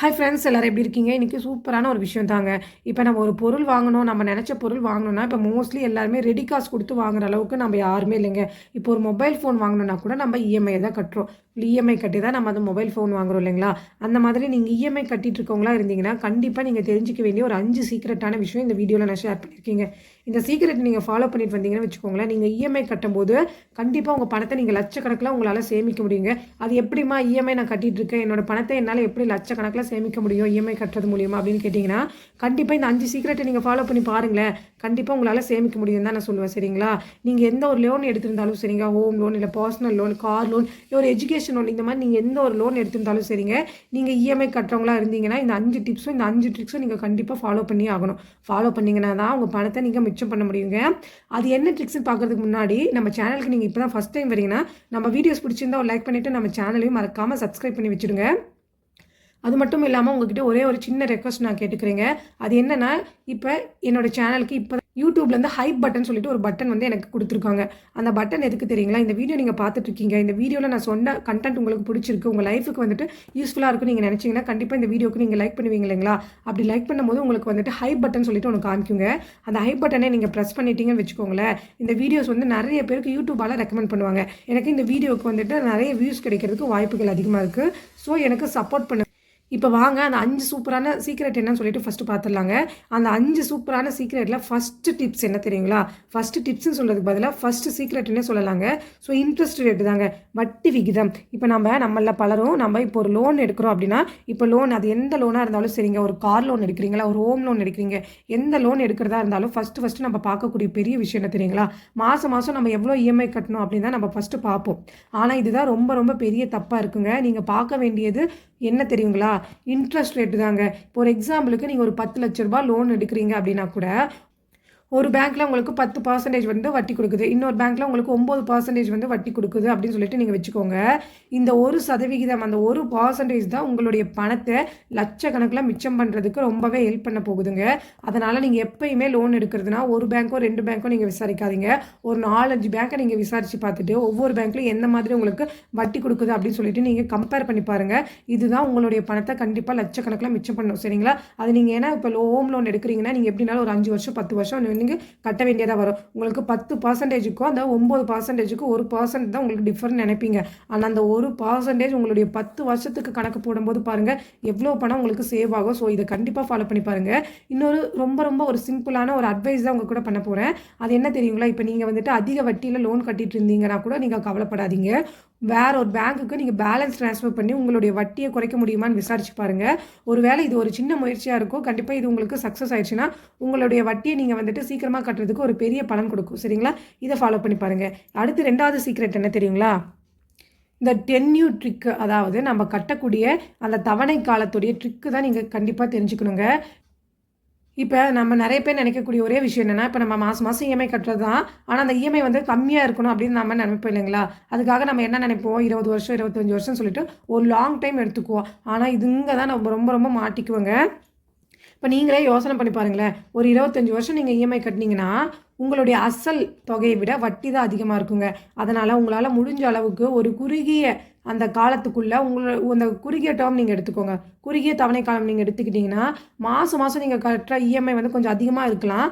Hi friends எல்லோரும் எப்படி இருக்கீங்க? இன்றைக்கி சூப்பரான ஒரு விஷயம் தாங்க. இப்போ நம்ம ஒரு பொருள் வாங்கணும் நம்ம நினச்ச பொருள் வாங்கணும்னா இப்போ மோஸ்ட்லி எல்லாருமே ரெடி காசு கொடுத்து வாங்குற அளவுக்கு நம்ம யாருமே இல்லைங்க. இப்போ ஒரு மொபைல் ஃபோன் வாங்கணும்னா கூட நம்ம இஎம்ஐ தான் கட்டுறோம். இஎம்ஐ கட்டி தான் நம்ம அந்த மொபைல் ஃபோன் வாங்குறோம் இல்லைங்களா? அந்த மாதிரி நீங்கள் இஎம்ஐ கட்டிட்டு இருக்கவங்களா இருந்தீங்கன்னா கண்டிப்பாக நீங்கள் தெரிஞ்சிக்க வேண்டிய ஒரு அஞ்சு சீக்கிரட்டான விஷயம் இந்த வீடியோவில் நான் ஷேர் பண்ணியிருக்கீங்க. இந்த சீக்ரெட் நீங்கள் ஃபாலோ பண்ணிட்டு வந்தீங்கன்னு வச்சுக்கோங்களேன் நீங்கள் இஎம்ஐ கட்டும்போது கண்டிப்பாக உங்கள் பணத்தை நீங்கள் லட்சக்கணக்கில் உங்களால் சேமிக்க முடியுங்க. அது எப்படிமா இஎம்ஐ நான் கட்டிட்டு இருக்கேன்? என்னோட பணத்தை என்னால் எப்படி லட்சக்கணக்கில் சேமிக்க முடியும்? இஎம்ஐ கட்டுறது மூலியமா அப்படின்னு கேட்டிங்கன்னா கண்டிப்பாக இந்த அஞ்சு சீக்ரெட்டை நீங்கள் ஃபாலோ பண்ணி பாருங்களேன். கண்டிப்பாக உங்களால் சேமிக்க முடியும் தான் நான் சொல்லுவேன் சரிங்களா? நீங்கள் எந்த ஒரு லோன் எடுத்திருந்தாலும் சரிங்க ஹோம் லோன் இல்லை பர்சனல் லோன் கார் லோன் ஒரு எஜுகேஷன் லோன் இந்த மாதிரி நீங்கள் எந்த ஒரு லோன் எடுத்திருந்தாலும் சரிங்க. நீங்கள் இஎம்ஐ கட்டுறவங்களா இருந்தீங்கன்னா இந்த அஞ்சு டிப்ஸும் இந்த அஞ்சு ட்ரிக்ஸும் நீங்கள் கண்டிப்பாக ஃபாலோ பண்ணி ஆகணும். ஃபாலோ பண்ணிங்கன்னா தான் உங்கள் பணத்தை நீங்கள் மிச்சம் பண்ண முடியுங்க. அது என்ன ட்ரிக்ஸ்னு பார்க்கறதுக்கு முன்னாடி நம்ம சேனலுக்கு நீங்கள் இப்போ தான் ஃபஸ்ட் டைம் வரீங்கன்னா நம்ம வீடியோஸ் பிடிச்சிருந்தா ஒரு லைக் பண்ணிவிட்டு நம்ம சேனலையும் மறக்காமல் சப்ஸ்கிரைப் பண்ணி வச்சுடுங்க. அது மட்டும் இல்லாமல் உங்ககிட்ட ஒரே ஒரு சின்ன ரெக்வஸ்ட் நான் கேட்டுக்கிறேங்க. அது என்னென்னா இப்போ என்னோடய சேனலுக்கு இப்போ யூடியூப்லேருந்து ஹைப் பட்டன் சொல்லிட்டு ஒரு பட்டன் வந்து எனக்கு கொடுத்துருக்காங்க. அந்த பட்டன் எதுக்கு தெரியுங்களா? இந்த வீடியோ நீங்கள் பார்த்துட்ருக்கீங்க. இந்த வீடியோவில் நான் சொன்ன கண்டென்ட் உங்களுக்கு பிடிச்சிருக்கு. உங்கள் லைஃபுக்கு வந்துட்டு யூஸ்ஃபுல்லாக இருக்கும் நீங்கள் நினச்சிங்கன்னா கண்டிப்பாக இந்த வீடியோக்கு நீங்கள் லைக் பண்ணுவீங்க இல்லைங்களா? அப்படி லைக் பண்ணும்போது உங்களுக்கு வந்துட்டு ஹைப் பட்டன் சொல்லிட்டு ஒன்று காமிக்குங்க. அந்த ஹைப் பட்டனை நீங்கள் ப்ரெஸ் பண்ணிட்டீங்கன்னு வச்சுக்கோங்களேன் இந்த வீடியோஸ் வந்து நிறைய பேருக்கு யூடியூபால் ரெக்கமெண்ட் பண்ணுவாங்க. எனக்கு இந்த வீடியோவுக்கு வந்துட்டு நிறைய வியூஸ் கிடைக்கிறதுக்கு வாய்ப்புகள் அதிகமாக இருக்குது ஸோ எனக்கு சப்போர்ட் பண்ண இப்போ வாங்க அந்த அஞ்சு சூப்பரான சீக்ரெட் என்னன்னு சொல்லிட்டு ஃபஸ்ட்டு பார்த்துடலாங்க அந்த அஞ்சு சூப்பரான சீக்ரெட்டில் ஃபஸ்ட்டு டிப்ஸ் என்ன தெரியுங்களா? ஃபஸ்ட்டு டிப்ஸ்னு சொல்கிறதுக்கு பதிலாக ஃபஸ்ட்டு சீக்ரெட்னே சொல்லலாங்க. ஸோ இன்ட்ரெஸ்ட் ரேட்டு தாங்க. வட்டி விகிதம். இப்போ நம்ம நம்மள பலரும் நம்ம இப்போ ஒரு லோன் எடுக்கிறோம் அப்படின்னா இப்போ லோன் அது எந்த லோனாக இருந்தாலும் சரிங்க. ஒரு கார் லோன் எடுக்கிறீங்களா? ஒரு ஹோம் லோன் எடுக்கிறீங்க. எந்த லோன் எடுக்கிறதா இருந்தாலும் ஃபஸ்ட்டு ஃபஸ்ட்டு நம்ம பார்க்கக்கூடிய பெரிய விஷயம் என்ன தெரியுங்களா? மாதம் மாதம் நம்ம எவ்வளோ இஎம்ஐ கட்டணும் அப்படின்னு தான் நம்ம ஃபஸ்ட்டு பார்ப்போம். ஆனால் இதுதான் ரொம்ப ரொம்ப பெரிய தப்பாக இருக்குங்க. நீங்கள் பார்க்க வேண்டியது என்ன தெரியுங்களா? இன்ட்ரெஸ்ட் ரேட்டு தாங்க. இப்போ ஒரு எக்ஸாம்பிளுக்கு நீங்கள் ஒரு பத்து லட்ச ரூபாய் லோன் எடுக்கிறீங்க அப்படின்னா கூட ஒரு பேங்க்கில் உங்களுக்கு பத்து பர்சன்டேஜ் வந்து வட்டி கொடுக்குது. இன்னொரு பேங்க்கில் உங்களுக்கு ஒம்பது பர்சன்டேஜ் வந்து வட்டி கொடுக்குது அப்படின்னு சொல்லிட்டு நீங்கள் வச்சுக்கோங்க. இந்த ஒரு சதவிகிதம் அந்த ஒரு பர்சன்டேஜ் தான் உங்களுடைய பணத்தை லட்சக்கணக்கில் மிச்சம் பண்ணுறதுக்கு ரொம்பவே ஹெல்ப் பண்ண போகுதுங்க. அதனால் நீங்கள் எப்பயுமே லோன் எடுக்கிறதுனா ஒரு பேங்க்கோ ரெண்டு பேங்க்கோ நீங்கள் விசாரிக்காதீங்க. ஒரு நாலஞ்சு பேங்க்கை நீங்கள் விசாரித்து பார்த்துட்டு ஒவ்வொரு பேங்க்லையும் எந்த மாதிரி உங்களுக்கு வட்டி கொடுக்குது அப்படின்னு சொல்லிட்டு நீங்கள் கம்பேர் பண்ணி பாருங்கள் இதுதான் உங்களுடைய பணத்தை கண்டிப்பாக லட்சக்கணக்கில் மிச்சம் பண்ணணும். சரிங்களா? அது நீங்கள் ஏன்னா இப்போ ஹோம் லோன் எடுக்கிறீங்கன்னா நீங்கள் எப்படினாலும் ஒரு அஞ்சு வருஷம் பத்து வருஷம் நீங்கள் கட்ட வேண்டியதாக வரும். உங்களுக்கு பத்து பர்சன்டேஜுக்கும் அந்த ஒம்பது பர்சன்டேஜுக்கும் ஒரு பர்சன்ட் தான் உங்களுக்கு டிஃப்ரெண்ட் நினைப்பீங்க. ஆனால் அந்த ஒரு பர்சன்டேஜ் உங்களுடைய பத்து வருஷத்துக்கு கணக்கு போடும்போது பாருங்கள் எவ்வளோ பணம் உங்களுக்கு சேவ் ஆகும். ஸோ இதை கண்டிப்பாக ஃபாலோ பண்ணி பாருங்கள் இன்னொரு ரொம்ப ரொம்ப ஒரு சிம்பிளான ஒரு அட்வைஸ் தான் உங்கள் கூட பண்ண போகிறேன் அது என்ன தெரியுங்களா? இப்போ நீங்கள் வந்துட்டு அதிக வட்டியில் லோன் கட்டிட்டு இருந்தீங்கன்னா கூட நீங்கள் கவலைப்படாதீங்க. வேற ஒரு பேங்க்குக்கு நீங்கள் பேலன்ஸ் ட்ரான்ஸ்ஃபர் பண்ணி உங்களுடைய வட்டியை குறைக்க முடியுமான்னு விசாரிச்சு பாருங்கள் ஒருவேளை இது ஒரு சின்ன முயற்சியாக இருக்கும். கண்டிப்பாக இது உங்களுக்கு சக்ஸஸ் ஆயிடுச்சுன்னா உங்களுடைய வட்டியை நீங்கள் வந்துட்டு சீக்கிரமாக கட்டுறதுக்கு ஒரு பெரிய பலன் கொடுக்கும். சரிங்களா? இதை ஃபாலோ பண்ணி பாருங்கள் அடுத்து ரெண்டாவது சீக்ரெட் என்ன தெரியுங்களா? இந்த டென்யூ ட்ரிக்கு அதாவது நம்ம கட்டக்கூடிய அந்த தவணை காலத்துடைய ட்ரிக்கு தான் நீங்கள் கண்டிப்பாக தெரிஞ்சுக்கணுங்க. இப்போ நம்ம நிறைய பேர் நினைக்கக்கூடிய ஒரே விஷயம் என்னென்னா இப்போ நம்ம மாதம் மாதம் இஎம்ஐ கட்டுறது தான் ஆனால் அந்த இஎம்ஐ வந்து கம்மியாக இருக்கணும் அப்படின்னு நம்ம நினைப்போம் இல்லைங்களா? அதுக்காக நம்ம என்ன நினைப்போம்? இருபது வருஷம் இருபத்தஞ்சி வருஷம் சொல்லிட்டு ஒரு லாங் டைம் எடுத்துக்குவோம். ஆனால் இது இங்கே தான் நம்ம ரொம்ப ரொம்ப மாட்டிக்குவோங்க. இப்போ நீங்களே யோசனை பண்ணி பாருங்களேன். ஒரு இருபத்தஞ்சி வருஷம் நீங்கள் இஎம்ஐ கட்டினீங்கன்னா உங்களுடைய அசல் தொகையை விட வட்டி தான் அதிகமாக இருக்குங்க. அதனால் உங்களால் முடிஞ்ச அளவுக்கு ஒரு குறுகிய அந்த காலத்துக்குள்ளே உங்களை அந்த குறுகிய டேர்ம் நீங்கள் எடுத்துக்கோங்க. குறுகிய தவணை காலம் நீங்கள் எடுத்துக்கிட்டிங்கன்னா மாதம் மாதம் நீங்கள் கட்டுற இஎம்ஐ வந்து கொஞ்சம் அதிகமாக இருக்கலாம்.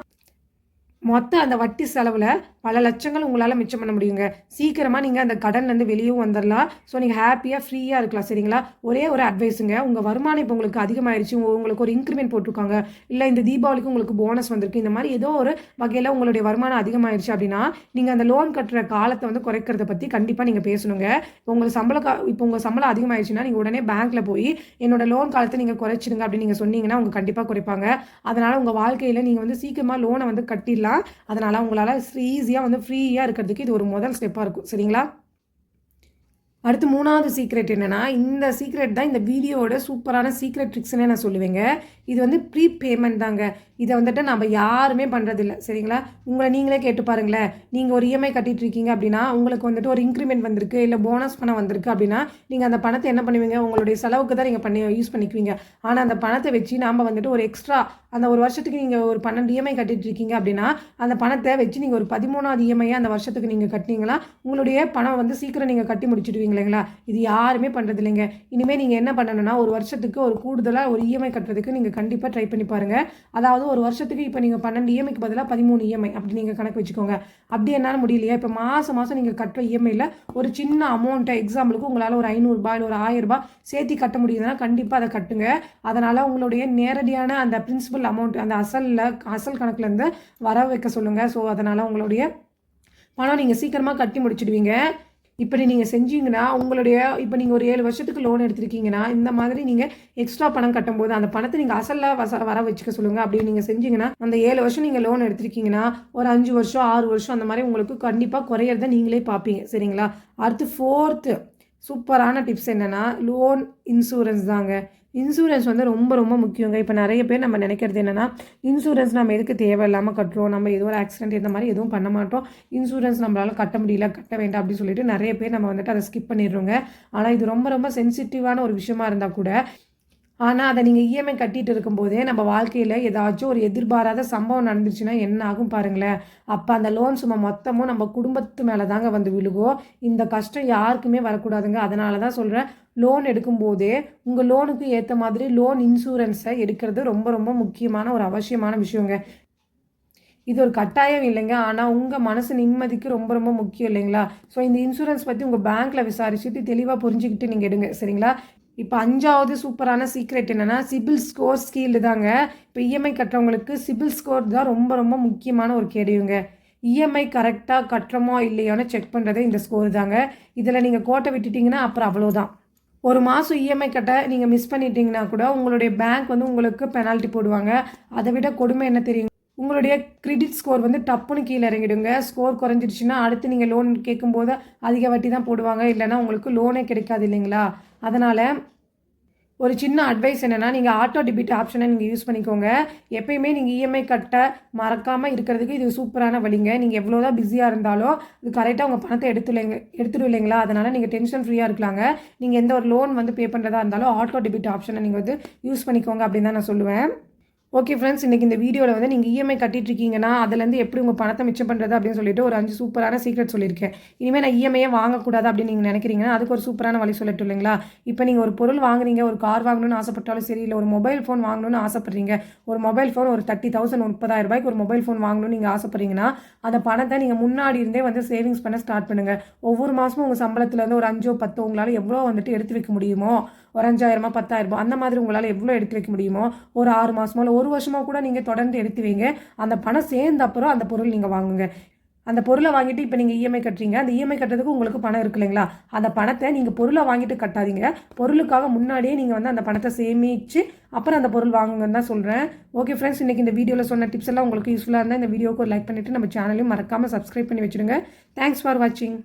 மொத்த அந்த வட்டி செலவில் பல லட்சங்கள் உங்களால் மிச்சம் பண்ண முடியுங்க. சீக்கிரமாக நீங்கள் அந்த கடன்லேருந்து வெளியும் வந்துடலாம் ஸோ நீங்கள் ஹாப்பியாக ஃப்ரீயாக இருக்கலாம் சரிங்களா? ஒரே ஒரு அட்வைஸுங்க உங்கள் வருமானம் இப்போ உங்களுக்கு அதிகமாகிடுச்சு உங்களுக்கு ஒரு இன்க்ரிமெண்ட் போட்டிருக்காங்க. இல்லை இந்த தீபாவளிக்கு உங்களுக்கு போனஸ் வந்திருக்கு. இந்த மாதிரி ஏதோ ஒரு வகையில் உங்களுடைய வருமானம் அதிகமாகிடுச்சு அப்படின்னா நீங்கள் அந்த லோன் கட்டுற காலத்தை வந்து குறைக்கிறத பற்றி கண்டிப்பாக நீங்கள் பேசணுங்க. இப்போ உங்களுக்கு சம்பளம் இப்போ உங்கள் சம்பளம் அதிகமாகிடுச்சுன்னா நீங்கள் உடனே பேங்க்கில் போய் என்னோட லோன் காலத்தை நீங்கள் குறைச்சிடுங்க அப்படின்னு நீங்கள் சொன்னீங்கன்னா அவங்க கண்டிப்பாக குறைப்பாங்க. அதனால் உங்கள் வாழ்க்கையில் நீங்கள் வந்து சீக்கிரமாக லோனை வந்து கட்டிடலாம். அதனால் உங்களால் ஈஸியாக வந்து ஃப்ரீயாக இருக்கிறதுக்கு இது ஒரு முதல் ஸ்டெப்பாக இருக்கும். சரிங்களா? அடுத்து மூணாவது சீக்ரெட் என்னென்னா இந்த சீக்ரெட் தான் இந்த வீடியோவோட சூப்பரான சீக்ரெட் ட்ரிக்ஸ்னே நான் சொல்லுவேங்க. இது வந்து ப்ரீ பேமெண்ட் தாங்க. இதை வந்துட்டு நம்ம யாருமே பண்ணுறதில்ல சரிங்களா? உங்களை நீங்களே கேட்டு பாருங்களேன். நீங்கள் ஒரு இஎம்ஐ கட்டிட்டு இருக்கீங்க அப்படின்னா உங்களுக்கு வந்துட்டு ஒரு இன்க்ரிமெண்ட் வந்திருக்கு இல்லை போனஸ் பணம் வந்திருக்கு அப்படின்னா நீங்கள் அந்த பணத்தை என்ன பண்ணுவீங்க? உங்களுடைய செலவுக்கு தான் நீங்கள் பண்ணி யூஸ் பண்ணிக்குவீங்க. ஆனால் அந்த பணத்தை வச்சு நாம் வந்துட்டு ஒரு எக்ஸ்ட்ரா அந்த ஒரு வருஷத்துக்கு நீங்கள் ஒரு பன்னெண்டு இஎம்ஐ கட்டிட்டு இருக்கீங்க அப்படின்னா அந்த பணத்தை வச்சு நீங்கள் ஒரு பதிமூணாவது இஎம்ஐயை அந்த வருஷத்துக்கு நீங்கள் கட்டினீங்கன்னா உங்களுடைய பணம் வந்து சீக்கிரம் நீங்கள் கட்டி முடிச்சிடுவீங்க இல்லைங்களா? இது யாருமே பண்ணுறது இல்லைங்க இனிமேல் நீங்கள் என்ன பண்ணணும்னா ஒரு வருஷத்துக்கு ஒரு கூடுதலாக ஒரு இஎம்ஐ கட்டுறதுக்கு நீங்கள் கண்டிப்பாக ட்ரை பண்ணி பாருங்கள் அதாவது ஒரு வருஷத்துக்கு இப்போ நீங்கள் பன்னெண்டு இஎம்ஐக்கு பதிலாக பதிமூணு இஎம்ஐ அப்படி நீங்கள் கணக்கு வச்சுக்கோங்க. அப்படி என்னால் முடியலையா? இப்போ மாதம் மாதம் நீங்கள் கட்டுற இஎம்ஐயில் ஒரு சின்ன அமௌண்ட்டை எக்ஸாம்பிளுக்கு உங்களால் ஒரு ஐநூறுரூபா இல்லை ஒரு ஆயிரரூபா சேர்த்து கட்ட முடியுதுன்னா கண்டிப்பாக அதை கட்டுங்க. அதனால் உங்களுடைய நேரடியான அந்த பிரின்சிபல் அமௌண்ட் அந்த அசலில் அசல் கணக்குலேருந்து வர வைக்க சொல்லுங்கள் ஸோ அதனால் உங்களுடைய பணம் நீங்கள் சீக்கிரமாக கட்டி முடிச்சிடுவீங்க. இப்படி நீங்கள் செஞ்சீங்கன்னா உங்களுடைய இப்போ நீங்கள் ஒரு ஏழு வருஷத்துக்கு லோன் எடுத்திருக்கீங்கன்னா இந்த மாதிரி நீங்கள் எக்ஸ்ட்ரா பணம் கட்டும்போது அந்த பணத்தை நீங்கள் அசலில் வச வர வச்சுக்க சொல்லுங்கள் அப்படி நீங்கள் செஞ்சீங்கன்னா அந்த ஏழு வருஷம் நீங்கள் லோன் எடுத்திருக்கீங்கன்னா ஒரு அஞ்சு வருஷம் ஆறு வருஷம் அந்த மாதிரி உங்களுக்கு கண்டிப்பாக குறையிறத நீங்களே பார்ப்பீங்க சரிங்களா? அடுத்து ஃபோர்த்து சூப்பரான டிப்ஸ் என்னென்னா லோன் இன்சூரன்ஸ் தாங்க. இன்சூரன்ஸ் வந்து ரொம்ப ரொம்ப முக்கியங்க. இப்போ நிறைய பேர் நம்ம நினைக்கிறது என்னென்னா இன்சூரன்ஸ் நம்ம எதுக்கு தேவையில்லாமல் கட்டுறோம்? நம்ம ஏதோ ஒரு ஆக்சிடென்ட் இந்த மாதிரி எதுவும் பண்ண மாட்டோம். இன்சூரன்ஸ் நம்மளால் கட்ட முடியல கட்ட வேண்டாம் அப்படின்னு சொல்லிட்டு நிறைய பேர் நம்ம வந்துட்டு அதை ஸ்கிப் பண்ணிடுறோங்க. ஆனால் இது ரொம்ப ரொம்ப சென்சிட்டிவான ஒரு விஷயமா இருந்தால் கூட ஆனால் அதை நீங்கள் இஎம்ஐ கட்டிகிட்டு இருக்கும்போதே நம்ம வாழ்க்கையில் ஏதாச்சும் ஒரு எதிர்பாராத சம்பவம் நடந்துச்சுன்னா என்ன ஆகும் பாருங்களேன். அப்போ அந்த லோன் சும்மா மொத்தமும் நம்ம குடும்பத்து மேலே தாங்க வந்து விழுகும் இந்த கஷ்டம் யாருக்குமே வரக்கூடாதுங்க. அதனால தான் சொல்கிறேன் லோன் எடுக்கும்போதே உங்கள் லோனுக்கு ஏற்ற மாதிரி லோன் இன்சூரன்ஸை எடுக்கிறது ரொம்ப ரொம்ப முக்கியமான ஒரு அவசியமான விஷயங்க. இது ஒரு கட்டாயம் இல்லைங்க. ஆனால் உங்கள் மனசு நிம்மதிக்கு ரொம்ப ரொம்ப முக்கியம் இல்லைங்களா? ஸோ இந்த இன்சூரன்ஸ் பற்றி உங்கள் பேங்க்கில் விசாரிச்சுட்டு தெளிவாக புரிஞ்சுக்கிட்டு நீங்கள் எடுங்க. சரிங்களா? இப்போ அஞ்சாவது சூப்பரான சீக்ரெட் என்னென்னா சிபில் ஸ்கோர் ஸ்கீல் தாங்க. இப்போ இஎம்ஐ கட்டுறவங்களுக்கு சிபில் ஸ்கோர் தான் ரொம்ப ரொம்ப முக்கியமான ஒரு கேள்விங்க. இஎம்ஐ கரெக்டாக கட்டுறோமோ இல்லையோன்னு செக் பண்ணுறதே இந்த ஸ்கோர் தாங்க. இதில் நீங்கள் கோட்டை விட்டுட்டிங்கன்னா அப்புறம் அவ்வளோதான் ஒரு மாதம் இஎம்ஐ கட்ட நீங்கள் மிஸ் பண்ணிட்டீங்கன்னா கூட உங்களுடைய பேங்க் வந்து உங்களுக்கு பெனால்ட்டி போடுவாங்க. அதை விட கொடுமை என்ன தெரியும் உங்களுடைய கிரெடிட் ஸ்கோர் வந்து டப்புன்னு கீழே இறங்கிடுங்க. ஸ்கோர் குறைஞ்சிடுச்சுன்னா அடுத்து நீங்கள் லோன் கேட்கும்போது அதிக வட்டி தான் போடுவாங்க. இல்லைன்னா உங்களுக்கு லோனே கிடைக்காது இல்லைங்களா? அதனால் ஒரு சின்ன அட்வைஸ் என்னென்னா நீங்கள் ஆட்டோ டெபிட் ஆப்ஷனை நீங்கள் யூஸ் பண்ணிக்கோங்க. எப்பயுமே நீங்கள் இஎம்ஐ கட்ட மறக்காமல் இருக்கிறதுக்கு இது சூப்பரான வழிங்க. நீங்கள் எவ்வளோ தான் பிஸியாக இருந்தாலும் இது கரெக்டாக உங்கள் பணத்தை எடுத்துலைங்க எடுத்துடும் இல்லைங்களா? அதனால் நீங்கள் டென்ஷன் ஃப்ரீயாக இருக்கலாங்க. நீங்கள் எந்த ஒரு லோன் வந்து பே பண்ணுறதா இருந்தாலும் ஆட்டோ டெபிட் ஆப்ஷனை நீங்கள் வந்து யூஸ் பண்ணிக்கோங்க அப்படின்னு தான் நான் சொல்லுவேன். ஓகே ஃப்ரெண்ட்ஸ் இன்றைக்கி இந்த வீடியோவில் வந்து நீங்கள் இஎம்ஐ கட்டிட்டு இருக்கீங்கன்னா அதுலேருந்து எப்படி உங்கள் பணத்தை மிச்சம் பண்ணுறது அப்படின்னு சொல்லிட்டு ஒரு அஞ்சு சூப்பரான சீக்ரெட் சொல்லியிருக்கேன். இனிமேல் நான் இஎம்ஐயே வாங்கக்கூடாது அப்படின்னு நீங்கள் நினைக்கிறீங்கன்னா அதுக்கு ஒரு சூப்பரான வழி சொல்லட்டும் இல்லைங்களா? இப்போ நீங்கள் ஒரு பொருள் வாங்குறீங்க ஒரு கார் வாங்கணும்னு ஆசைப்பட்டாலும் சரி இல்லை ஒரு மொபைல் ஃபோன் வாங்கணும்னு ஆசைப்படுறீங்க ஒரு மொபைல் ஃபோன் ஒரு தேர்ட்டி தௌசண்ட் முப்பதாயிரம் ரூபாய்க்கு ஒரு மொபைல் ஃபோன் வாங்கணும்னு நீங்கள் ஆசைப்படுறீங்கன்னா அந்த பணத்தை நீங்கள் முன்னாடி இருந்தே வந்து சேவிங்ஸ் பண்ண ஸ்டார்ட் பண்ணுங்கள் ஒவ்வொரு மாதமும் உங்கள் சம்பளத்தில் வந்து ஒரு அஞ்சோ பத்தோ உங்களால் எவ்வளோ வந்துட்டு எடுத்து வைக்க முடியுமோ ஒரு அஞ்சாயிரமா பத்தாயிரரூபா அந்த மாதிரி உங்களால் எவ்வளோ எடுத்து வைக்க முடியுமோ ஒரு ஆறு மாதமோ இல்லை ஒரு வருஷமோ கூட நீங்கள் தொடர்ந்து எடுத்து வைங்க. அந்த பணம் சேர்ந்த அப்புறம் அந்த பொருள் நீங்கள் வாங்குங்க. அந்த பொருளை வாங்கிட்டு இப்போ நீங்கள் இஎம்ஐ கட்டுறீங்க. அந்த இஎம்ஐ கட்டுறதுக்கு உங்களுக்கு பணம் இருக்கு இல்லைங்களா? அந்த பணத்தை நீங்கள் பொருளை வாங்கிட்டு கட்டாதீங்க. பொருளுக்காக முன்னாடியே நீங்கள் வந்து அந்த பணத்தை சேமித்து அப்புறம் அந்த பொருள் வாங்குங்கன்னு தான் சொல்கிறேன் ஓகே ஃப்ரெண்ட்ஸ் இன்றைக்கி இந்த வீடியோவில் சொன்ன டிப்ஸ் எல்லாம் உங்களுக்கு யூஸ்ஃபுல்லாக இருந்தால் இந்த வீடியோக்கு ஒரு லைக் பண்ணிவிட்டு நம்ம சேனலையும் மறக்காமல் சப்ஸ்கிரைப் பண்ணி வச்சுடுங்க. தேங்க்ஸ் ஃபார் வாட்சிங்